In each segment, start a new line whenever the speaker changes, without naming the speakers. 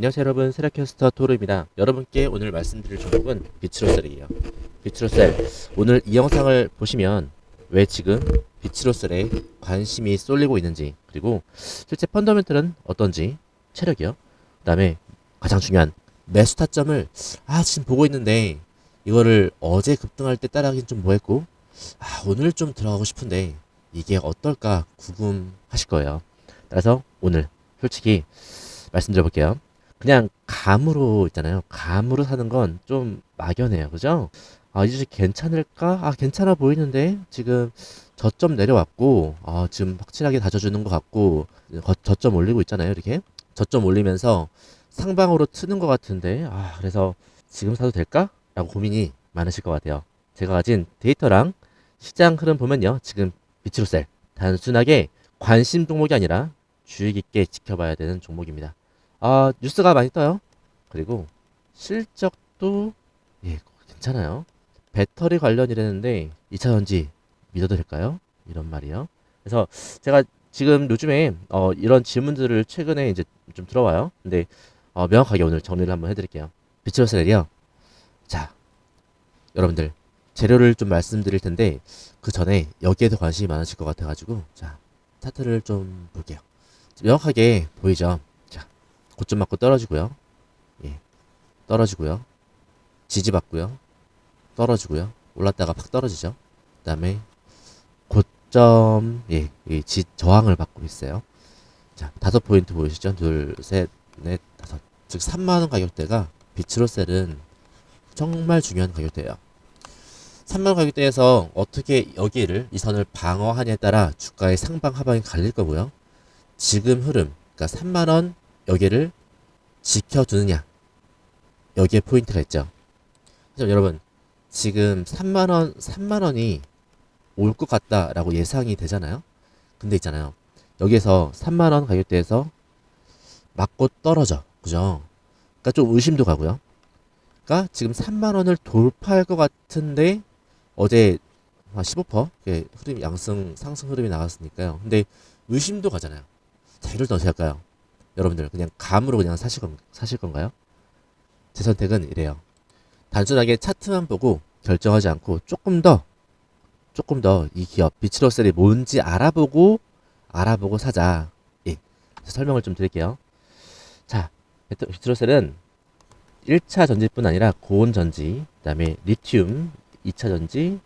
안녕하세요 여러분. 세라캐스터 토르입니다. 여러분께 오늘 말씀드릴 종목은 비츠로셀이에요. 비츠로셀. 오늘 이 영상을 보시면 왜 지금 비츠로셀에 관심이 쏠리고 있는지 그리고 실제 펀더멘틀은 어떤지 체력이요. 그 다음에 가장 중요한 매수 타점을 아 지금 보고 있는데 이거를 어제 급등할 때 따라하긴 좀 뭐했고 아 오늘 좀 들어가고 싶은데 이게 어떨까 궁금하실 거예요. 따라서 오늘 솔직히 말씀드려볼게요 그냥 감으로 있잖아요. 감으로 사는 건 좀 막연해요. 그죠? 아, 이 주식 괜찮을까? 아, 괜찮아 보이는데 지금 저점 내려왔고, 아, 지금 확실하게 다져주는 것 같고, 거- 저점 올리고 있잖아요. 이렇게. 저점 올리면서 상방으로 트는 것 같은데, 아, 그래서 지금 사도 될까? 라고 고민이 많으실 것 같아요. 제가 가진 데이터랑 시장 흐름 보면요. 지금 비치로셀. 단순하게 관심 종목이 아니라 주의 깊게 지켜봐야 되는 종목입니다. 아, 뉴스가 많이 떠요. 그리고 실적도 예, 괜찮아요. 배터리 관련이라는데 2차 전지 믿어도 될까요? 이런 말이요. 그래서 제가 지금 요즘에 어, 이런 질문들을 최근에 이제 좀 들어와요. 근데 어, 명확하게 오늘 정리를 한번 해드릴게요. 비치로셀이요. 자, 여러분들 재료를 좀 말씀드릴 텐데 그 전에 여기에도 관심이 많으실 것 같아가지고 자 차트를 좀 볼게요. 명확하게 보이죠? 자, 고점 맞고 떨어지고요. 예, 떨어지고요. 지지 받고요. 떨어지고요. 올랐다가 팍 떨어지죠. 그 다음에 고점, 예, 이 지, 저항을 받고 있어요. 자, 다섯 포인트 보이시죠? 둘, 셋, 넷, 다섯. 즉, 3만원 가격대가 비츠로셀은 정말 중요한 가격대예요. 3만원 가격대에서 어떻게 여기를, 이 선을 방어하냐에 따라 주가의 상방, 하방이 갈릴 거고요. 지금 흐름, 그러니까 3만원 여기를 지켜두느냐. 여기에 포인트가 있죠. 그래서 여러분, 지금 3만원, 3만원이 올 것 같다라고 예상이 되잖아요. 근데 있잖아요. 여기에서 3만원 가격대에서 맞고 떨어져. 그죠? 그러니까 좀 의심도 가고요. 그러니까 지금 3만원을 돌파할 것 같은데 어제 한 15% 이렇게 흐름 양승 상승 흐름이 나왔으니까요. 근데 의심도 가잖아요. 자, 이럴 때 어떻게 할까요? 여러분들 그냥 감으로 그냥 사실, 건, 사실 건가요? 제 선택은 이래요. 단순하게 차트만 보고 결정하지 않고 조금 더 조금 더 이 기업 비치로셀이 뭔지 알아보고 알아보고 사자. 예. 설명을 좀 드릴게요. 자, 비치로셀은 1차 전지뿐 아니라 고온 전지, 그다음에 리튬 2차 전지,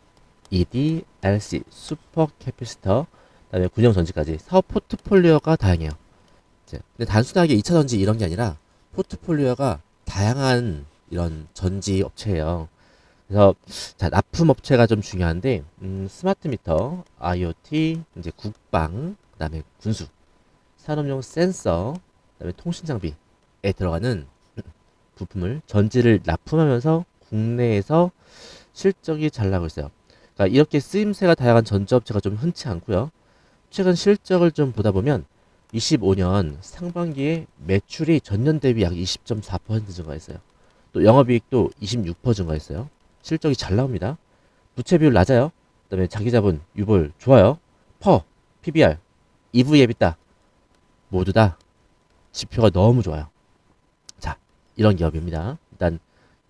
ED, LC, 슈퍼 캐피시터, 그다음에 군용 전지까지 사업 포트폴리오가 다양해요. 근데 단순하게 2차 전지 이런 게 아니라 포트폴리오가 다양한 이런 전지 업체예요. 그래서 자 납품 업체가 좀 중요한데 음, 스마트 미터, IoT, 이제 국방, 그다음에 군수, 산업용 센서, 그다음에 통신 장비에 들어가는 부품을 전지를 납품하면서 국내에서 실적이 잘 나고 있어요. 그러니까 이렇게 쓰임새가 다양한 전지 업체가 좀 흔치 않고요. 최근 실적을 좀 보다 보면 25년 상반기에 매출이 전년 대비 약 20.4% 증가했어요. 또 영업이익도 26% 증가했어요. 실적이 잘 나옵니다. 부채 비율 낮아요. 그다음에 자기자본 유볼 좋아요. 퍼, PBR, EV EBITDA 모두 다 지표가 너무 좋아요. 자, 이런 기업입니다. 일단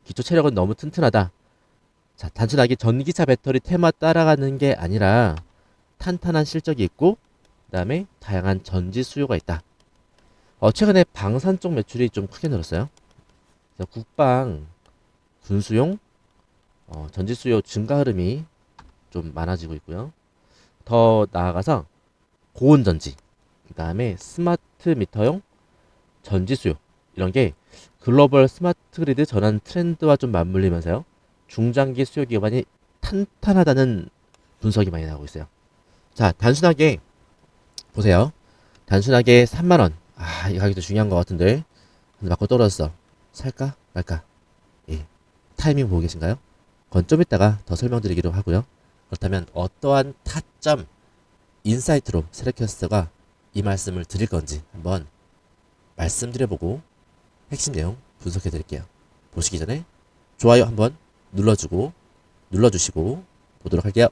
기초 체력은 너무 튼튼하다. 자, 단순하게 전기차 배터리 테마 따라가는 게 아니라 탄탄한 실적이 있고 그다음에 다양한 전지 수요가 있다. 어, 최근에 방산 쪽 매출이 좀 크게 늘었어요. 국방, 군수용, 어, 전지 수요 증가 흐름이 좀 많아지고 있고요. 더 나아가서 고온 전지, 그다음에 스마트 미터용 전지 수요 이런 게 글로벌 스마트 그리드 전환 트렌드와 좀 맞물리면서요. 중장기 수요 기반이 탄탄하다는 분석이 많이 나오고 있어요. 자, 단순하게 보세요. 단순하게 3만 원. 아, 이 가격도 중요한 것 같은데. 맞고 떨어졌어. 살까 말까? 예. 타이밍 보고 계신가요? 그건 좀 이따가 더 설명드리기로 하고요. 그렇다면 어떠한 타점 인사이트로 세레큐스가 이 말씀을 드릴 건지 한번 말씀드려보고 핵심 내용 분석해 드릴게요. 보시기 전에 좋아요 한번 눌러주고 눌러주시고 보도록 할게요.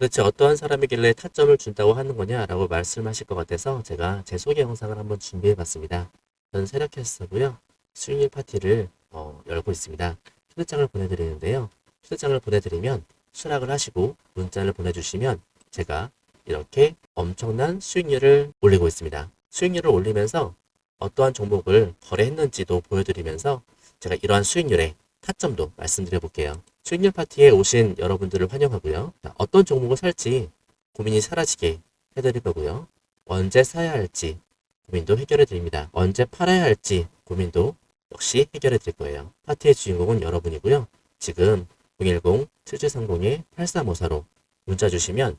도대체 어떠한 사람이길래 타점을 준다고 하는 거냐라고 말씀하실 것 같아서 제가 제 소개 영상을 한번 준비해 봤습니다. 저는 세라캐스터고요. 수익률 파티를 어, 열고 있습니다. 초대장을 보내드리는데요. 초대장을 보내드리면 수락을 하시고 문자를 보내주시면 제가 이렇게 엄청난 수익률을 올리고 있습니다. 수익률을 올리면서 어떠한 종목을 거래했는지도 보여드리면서 제가 이러한 수익률의 타점도 말씀드려 볼게요. 수익률 파티에 오신 여러분들을 환영하고요. 자, 어떤 종목을 살지 고민이 사라지게 해드릴 거고요. 언제 사야 할지 고민도 해결해 드립니다. 언제 팔아야 할지 고민도 역시 해결해 드릴 거예요. 파티의 주인공은 여러분이고요. 지금 010-7730-8354로 문자 주시면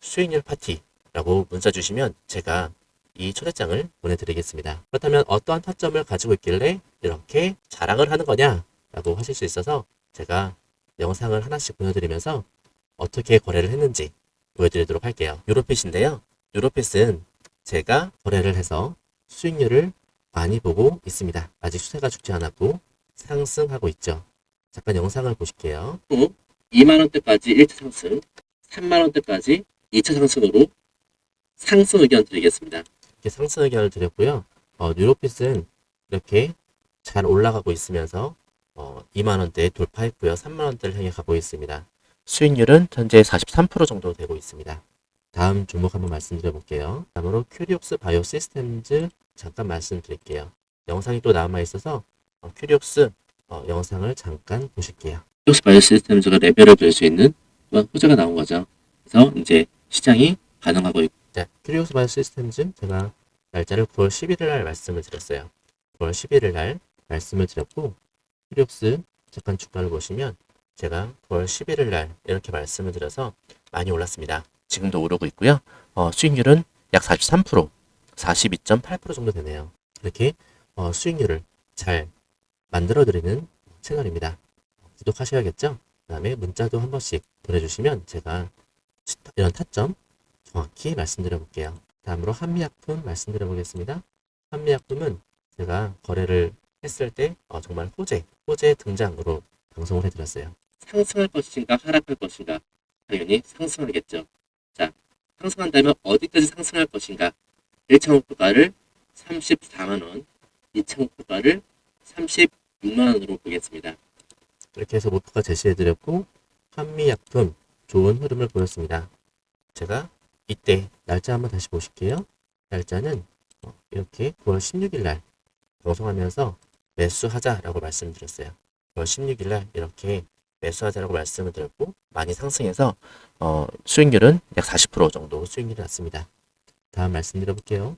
수익률 파티라고 문자 주시면 제가 이 초대장을 보내드리겠습니다. 그렇다면 어떠한 타점을 가지고 있길래 이렇게 자랑을 하는 거냐? 라고 하실 수 있어서 제가 영상을 하나씩 보여드리면서 어떻게 거래를 했는지 보여드리도록 할게요. 유로핏인데요. 유로핏은 제가 거래를 해서 수익률을 많이 보고 있습니다. 아직 추세가 죽지 않았고 상승하고 있죠. 잠깐 영상을 보실게요.
2만원대까지 1차 상승, 3만원대까지 2차 상승으로 상승 의견 드리겠습니다.
이렇게 상승 의견을 드렸고요. 어, 뉴로핏은 이렇게 잘 올라가고 있으면서 어, 2만 원대 돌파했고요. 3만 원대를 향해 가고 있습니다. 수익률은 현재 43% 정도 되고 있습니다. 다음 종목 한번 말씀드려 볼게요. 다음으로 큐리옥스 바이오 시스템즈 잠깐 말씀드릴게요. 영상이 또 남아 있어서 어, 큐리옥스 어, 영상을 잠깐 보실게요.
역시 바이오 시스템즈가 레벨을 볼수 있는 호재가 나온 거죠. 그래서 이제 시장이 반응하고 있고
자, 큐리오스 바이오 시스템즈 제가 날짜를 9월 11일 날 말씀을 드렸어요. 9월 11일 날 말씀을 드렸고 큐리오스 잠깐 주가를 보시면 제가 9월 11일 날 이렇게 말씀을 드려서 많이 올랐습니다. 지금도 오르고 있고요. 어, 수익률은 약 43%, 42.8% 정도 되네요. 이렇게 어, 수익률을 잘 만들어 드리는 채널입니다. 구독하셔야겠죠? 그 다음에 문자도 한 번씩 보내주시면 제가 이런 타점 정확히 말씀드려 볼게요. 다음으로 한미약품 말씀드려 보겠습니다. 한미약품은 제가 거래를 했을 때 어, 정말 호재, 호재 등장으로 방송을 해드렸어요.
상승할 것인가 하락할 것인가 당연히 상승하겠죠. 자, 상승한다면 어디까지 상승할 것인가 1차 목표가를 34만원, 2차 목표가를 36만원으로 보겠습니다.
이렇게 해서 목표가 제시해드렸고 한미약품 좋은 흐름을 보였습니다. 제가 이때 날짜 한번 다시 보실게요. 날짜는 어, 이렇게 9월 16일 날 방송하면서 매수하자라고 말씀드렸어요. 9월 16일 날 이렇게 매수하자라고 말씀을 드렸고 많이 상승해서 어, 수익률은 약 40% 정도 수익률이 났습니다. 다음 말씀드려 볼게요.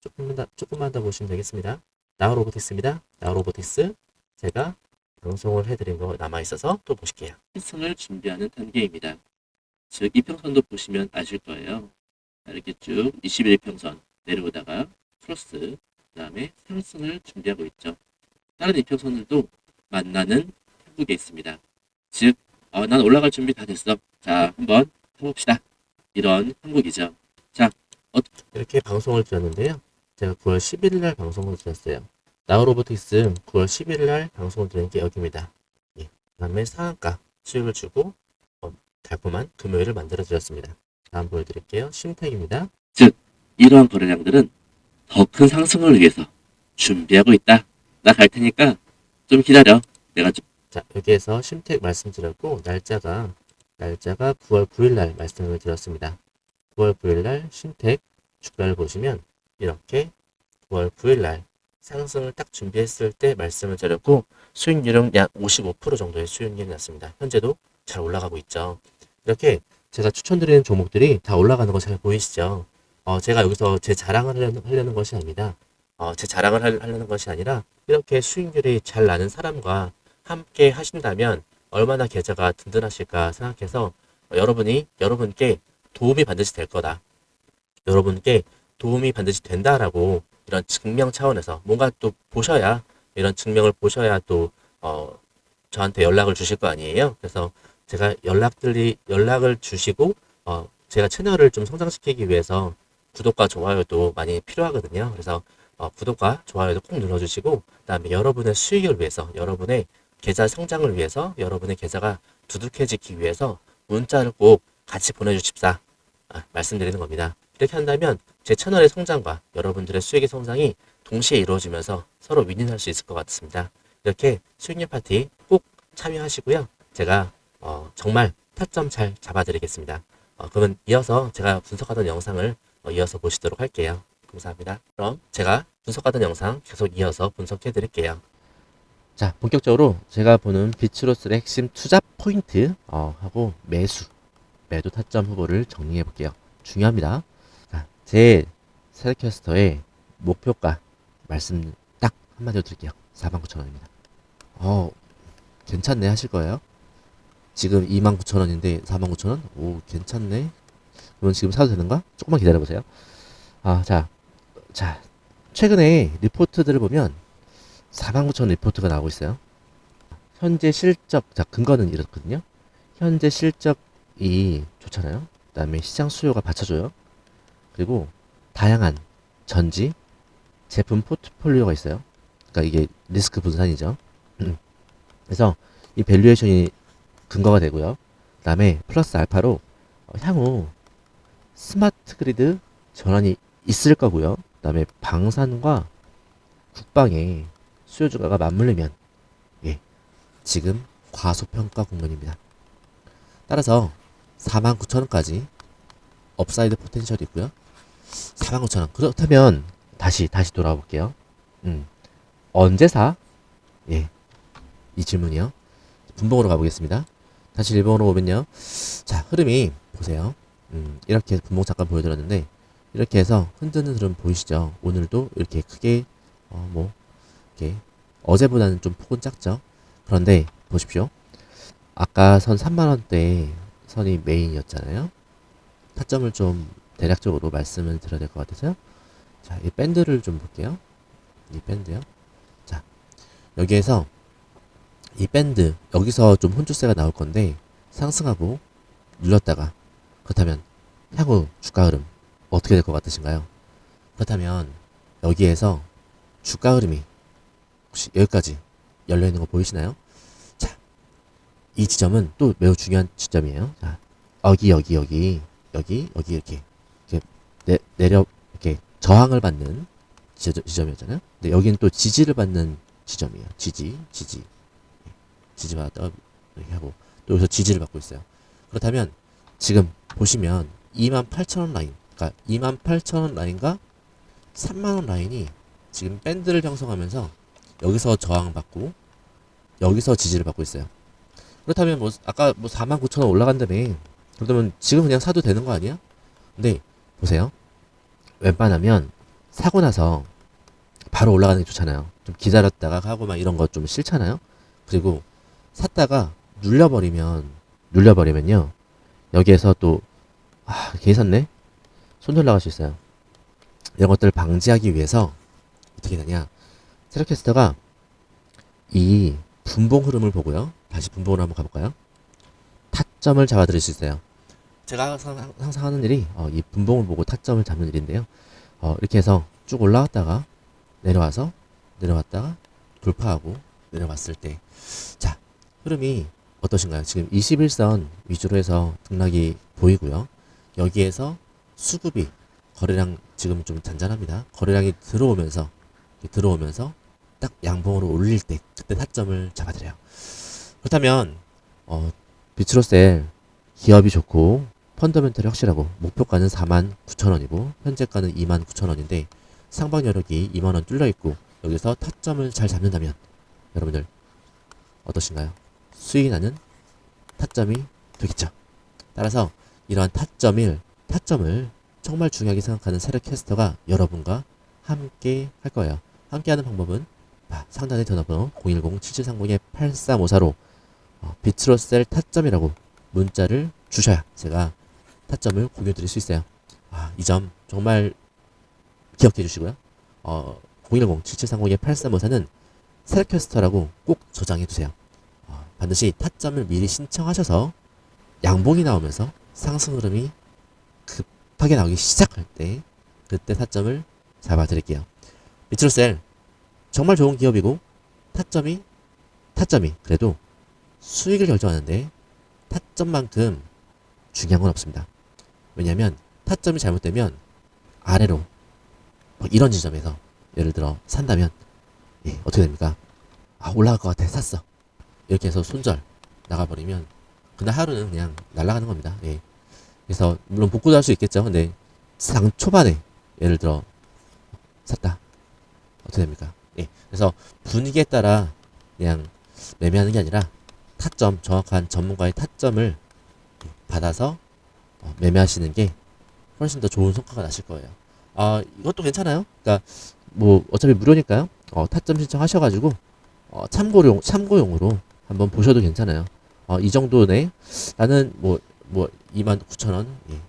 조금만 더, 조금만 더 보시면 되겠습니다. 나우로보틱스입니다. 나우로보틱스 제가 방송을 해드린 거 남아 있어서 또 보실게요.
상승을 준비하는 단계입니다. 즉 이평선도 보시면 아실 거예요. 자, 이렇게 쭉 21평선 내려오다가 플러스 그 다음에 상승을 준비하고 있죠. 다른 이평선들도 만나는 한국에 있습니다. 즉, 어, 난 올라갈 준비 다 됐어. 자, 한번 해봅시다. 이런 한국이죠.
이렇게 방송을 드렸는데요. 제가 9월 11일 날 방송을 드렸어요. 나우로보틱스 9월 11일 날 방송을 드린 게 여기입니다. 예. 그 다음에 상한가 수익을 주고 어, 달콤한 금요일을 만들어 드렸습니다. 다음 보여드릴게요. 심택입니다.
이러한 거래량들은 더 큰 상승을 위해서 준비하고 있다. 나 갈 테니까 좀 기다려. 내가 좀
자, 여기에서 심택 말씀드렸고, 날짜가, 날짜가 9월 9일 날 말씀을 드렸습니다. 9월 9일 날 심택 주가를 보시면, 이렇게 9월 9일 날 상승을 딱 준비했을 때 말씀을 드렸고, 수익률은 약 55% 정도의 수익률이 났습니다. 현재도 잘 올라가고 있죠. 이렇게 제가 추천드리는 종목들이 다 올라가는 거 잘 보이시죠? 어, 제가 여기서 제 자랑을 하려는, 하려는 것이 아닙니다. 어, 제 자랑을 할- 하려는 것이 아니라, 이렇게 수익률이 잘 나는 사람과 함께 하신다면 얼마나 계좌가 든든하실까 생각해서 어, 여러분이 여러분께 도움이 반드시 될 거다. 여러분께 도움이 반드시 된다라고 이런 증명 차원에서 뭔가 또 보셔야 이런 증명을 보셔야 또 어, 저한테 연락을 주실 거 아니에요. 그래서 제가 연락들이 연락을 주시고 어, 제가 채널을 좀 성장시키기 위해서 구독과 좋아요도 많이 필요하거든요. 그래서 어, 구독과 좋아요도 꼭 눌러주시고 그다음에 여러분의 수익을 위해서 여러분의 계좌 성장을 위해서 여러분의 계좌가 두둑해지기 위해서 문자를 꼭 같이 보내주십사 아, 말씀드리는 겁니다. 이렇게 한다면 제 채널의 성장과 여러분들의 수익의 성장이 동시에 이루어지면서 서로 윈윈할 수 있을 것 같습니다. 이렇게 수익률 파티 꼭 참여하시고요. 제가 어, 정말 타점 잘 잡아드리겠습니다. 어, 그러면 이어서 제가 분석하던 영상을 어, 이어서 보시도록 할게요. 감사합니다. 그럼 제가 분석하던 영상 계속 이어서 분석해 드릴게요. 자, 본격적으로 제가 보는 비츠로스의 핵심 투자 포인트 어, 하고 매수, 매도 타점 후보를 정리해 볼게요. 중요합니다. 자, 제 세력캐스터의 목표가 말씀 딱 한마디로 드릴게요. 49,000원입니다. 어, 괜찮네 하실 거예요. 지금 29,000원인데 49,000원? 오, 괜찮네. 그러면 지금 사도 되는가? 조금만 기다려 보세요. 아, 자, 자, 최근에 리포트들을 보면 49,000 리포트가 나오고 있어요. 현재 실적, 자, 근거는 이렇거든요. 현재 실적이 좋잖아요. 그 다음에 시장 수요가 받쳐줘요. 그리고 다양한 전지, 제품 포트폴리오가 있어요. 그러니까 이게 리스크 분산이죠. 음. 그래서 이 밸류에이션이 근거가 되고요. 그 다음에 플러스 알파로 어, 향후 스마트 그리드 전환이 있을 거고요. 그 다음에 방산과 국방의 수요 주가가 맞물리면 예, 지금 과소평가 국면입니다. 따라서 49,000원까지 업사이드 포텐셜이 있고요. 49,000원. 그렇다면 다시 다시 돌아와 볼게요. 음. 언제 사? 예. 이 질문이요. 분봉으로 가보겠습니다. 다시 일본어로 오면요. 자, 흐름이 보세요. 음, 이렇게 분봉 잠깐 보여드렸는데 이렇게 해서 흔드는 흐름 보이시죠? 오늘도 이렇게 크게 어, 뭐 이렇게 어제보다는 좀 폭은 작죠. 그런데 보십시오. 아까 선 3만 원대 선이 메인이었잖아요. 타점을 좀 대략적으로 말씀을 드려야 될 것 같아서요. 자, 이 밴드를 좀 볼게요. 이 밴드요. 자, 여기에서 이 밴드 여기서 좀 혼주세가 나올 건데 상승하고 눌렀다가 그렇다면 향후 주가 흐름 어떻게 될 것 같으신가요? 그렇다면 여기에서 주가 흐름이 혹시 여기까지 열려 있는 거 보이시나요? 자, 이 지점은 또 매우 중요한 지점이에요. 자, 여기 여기 여기 여기 여기 이렇게 이렇게 내, 내려 이렇게 저항을 받는 지, 지점이었잖아요. 근데 여기는 또 지지를 받는 지점이에요. 지지, 지지, 지지 받았다가 이렇게 하고 또 여기서 지지를 받고 있어요. 그렇다면 지금 보시면 28,000원 라인, 그러니까 28,000원 라인과 3만원 라인이 지금 밴드를 형성하면서 여기서 저항받고 여기서 지지를 받고 있어요. 그렇다면 뭐 아까 뭐 49,000원 올라간다며 그러면 지금 그냥 사도 되는 거 아니야? 근데 보세요. 웬만하면 사고 나서 바로 올라가는 게 좋잖아요. 좀 기다렸다가 하고 막 이런 거 좀 싫잖아요. 그리고 샀다가 눌려버리면 눌려버리면요 여기에서 또 아, 괜히 샀네 손 올라갈 수 있어요. 이런 것들을 방지하기 위해서 어떻게 되냐 세력캐스터가 이 분봉 흐름을 보고요. 다시 분봉으로 한번 가볼까요? 타점을 잡아드릴 수 있어요. 제가 항상, 항상 하는 일이 어, 이 분봉을 보고 타점을 잡는 일인데요. 어, 이렇게 해서 쭉 올라왔다가 내려와서 내려왔다가 돌파하고 내려왔을 때 자, 흐름이 어떠신가요? 지금 21선 위주로 해서 등락이 보이고요. 여기에서 수급이 거래량 지금 좀 잔잔합니다. 거래량이 들어오면서 들어오면서 딱 양봉으로 올릴 때 그때 타점을 잡아드려요. 그렇다면 어, 비츠로셀 기업이 좋고 펀더멘털이 확실하고 목표가는 4만 9천 원이고 현재가는 2만 9천 원인데 상방 여력이 2만 원 뚫려 있고 여기서 타점을 잘 잡는다면 여러분들 어떠신가요? 수익이 나는 타점이 되겠죠. 따라서 이러한 타점을 타점을 정말 중요하게 생각하는 세력 캐스터가 여러분과 함께 할 거예요. 함께 하는 방법은 아, 상단의 전화번호 010-7730-8354로 어, 비트로셀 타점이라고 문자를 주셔야 제가 타점을 공유해 드릴 수 있어요. 아, 이 점 정말 기억해 주시고요. 어, 010-7730-8354는 세력캐스터라고 꼭 저장해 두세요. 어, 반드시 타점을 미리 신청하셔서 양봉이 나오면서 상승 흐름이 급하게 나오기 시작할 때 그때 타점을 잡아 드릴게요. 비트로셀 정말 좋은 기업이고 타점이 타점이 그래도 수익을 결정하는데 타점만큼 중요한 건 없습니다. 왜냐하면 타점이 잘못되면 아래로 뭐 이런 지점에서 예를 들어 산다면 예, 어떻게 됩니까? 아 올라갈 것 같아 샀어 이렇게 해서 손절 나가버리면 그날 하루는 그냥 날아가는 겁니다. 예. 그래서 물론 복구도 할 수 있겠죠. 근데 상 초반에 예를 들어 샀다 어떻게 됩니까? 예. 그래서 분위기에 따라 그냥 매매하는 게 아니라 타점 정확한 전문가의 타점을 받아서 어, 매매하시는 게 훨씬 더 좋은 성과가 나실 거예요. 아 이것도 괜찮아요. 그러니까 뭐 어차피 무료니까요. 어, 타점 신청하셔가지고 어, 참고용 참고용으로 한번 보셔도 괜찮아요. 어, 이 정도네. 나는 뭐 뭐 29,000원, 예.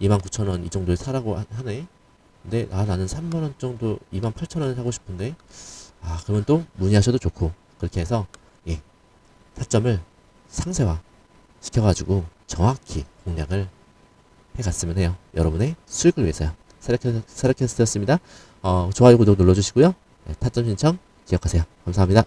29,000원 이 정도에 사라고 하- 하네. 근데 아 나는 3만 원 정도 28,000원에 사고 싶은데 아 그러면 또 문의하셔도 좋고 그렇게 해서 예. 타점을 상세화 시켜가지고 정확히 공략을 해갔으면 해요. 여러분의 수익을 위해서요. 사라캐- 사라캐스트였습니다. 어, 좋아요, 구독 눌러주시고요. 네, 타점 신청 기억하세요. 감사합니다.